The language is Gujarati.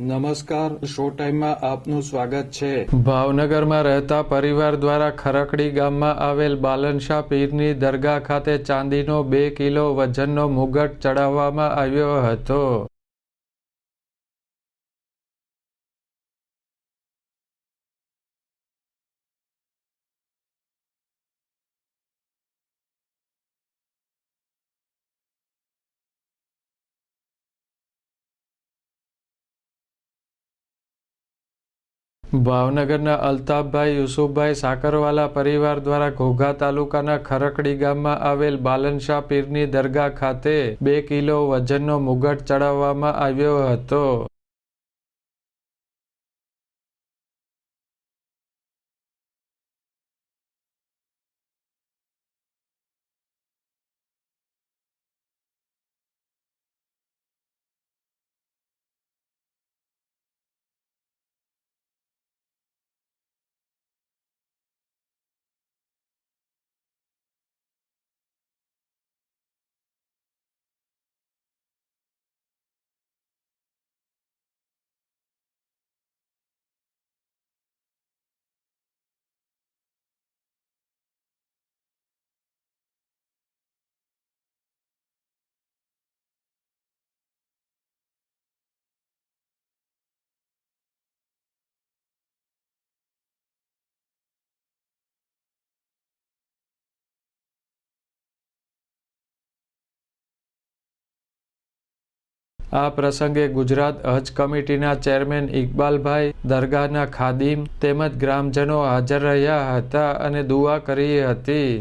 નમસ્કાર, શો ટાઈમમાં આપનું સ્વાગત છે. ભાવનગરમાં રહેતા પરિવાર દ્વારા ખરકડી ગામમાં આવેલ બાલનશાહ પીરની દરગાહ ખાતે ચાંદીનો બે કિલો વજનનો મુગટ ચડાવવામાં આવ્યો હતો. ભાવનગરના અલ્તાફભાઈ, યુસુફભાઈ સાકરવાલા પરિવાર દ્વારા ઘોઘા તાલુકાના ખરકડી ગામમાં આવેલ બાલનશાહ પીરની દરગાહ ખાતે બે કિલો વજનનો મુગટ ચડાવવામાં આવ્યો હતો. આ પ્રસંગે ગુજરાત હજ કમિટીના ચેરમેન ઇકબાલભાઈ દરગાહના ખાદીમ તેમજ ગ્રામજનો હાજર રહ્યા હતા અને દુઆ કરી હતી.